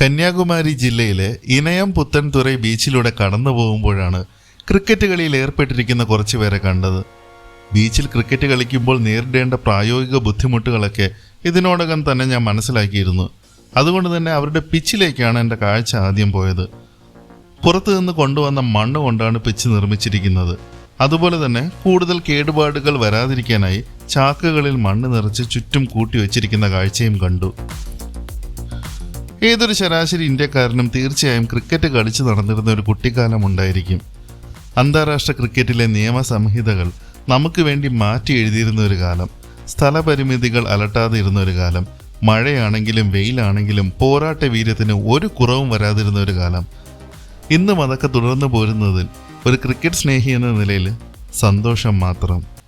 കന്യാകുമാരി ജില്ലയിലെ ഇനയം പുത്തൻതുറൈ ബീച്ചിലൂടെ കടന്നു പോകുമ്പോഴാണ് ക്രിക്കറ്റ് കളിയിൽ ഏർപ്പെട്ടിരിക്കുന്ന കുറച്ചു പേരെ കണ്ടത്. ബീച്ചിൽ ക്രിക്കറ്റ് കളിക്കുമ്പോൾ നേരിടേണ്ട പ്രായോഗിക ബുദ്ധിമുട്ടുകളൊക്കെ ഇതിനോടകം തന്നെ ഞാൻ മനസ്സിലാക്കിയിരുന്നു. അതുകൊണ്ട് തന്നെ അവരുടെ പിച്ചിലേക്കാണ് എന്റെ കാഴ്ച ആദ്യം പോയത്. പുറത്തു നിന്ന് കൊണ്ടുവന്ന മണ്ണ് കൊണ്ടാണ് പിച്ച് നിർമ്മിച്ചിരിക്കുന്നത്. അതുപോലെ തന്നെ കൂടുതൽ കേടുപാടുകൾ വരാതിരിക്കാനായി ചാക്കുകളിൽ മണ്ണ് നിറച്ച് ചുറ്റും കൂട്ടി വെച്ചിരിക്കുന്ന കാഴ്ചയും കണ്ടു. ഏതൊരു ശരാശരി ഇന്ത്യക്കാരനും തീർച്ചയായും ക്രിക്കറ്റ് കളിച്ചു നടന്നിരുന്ന ഒരു കുട്ടിക്കാലം ഉണ്ടായിരിക്കും. അന്താരാഷ്ട്ര ക്രിക്കറ്റിലെ നിയമസംഹിതകൾ നമുക്ക് വേണ്ടി മാറ്റി എഴുതിയിരുന്ന ഒരു കാലം. സ്ഥലപരിമിതികൾ അലട്ടാതെ ഇരുന്ന ഒരു കാലം. മഴയാണെങ്കിലും വെയിലാണെങ്കിലും പോരാട്ട വീര്യത്തിന് ഒരു കുറവും വരാതിരുന്ന ഒരു കാലം. ഇന്നും അതൊക്കെ തുടർന്നു പോരുന്നതിൽ ഒരു ക്രിക്കറ്റ് സ്നേഹി എന്ന നിലയിൽ സന്തോഷം മാത്രം.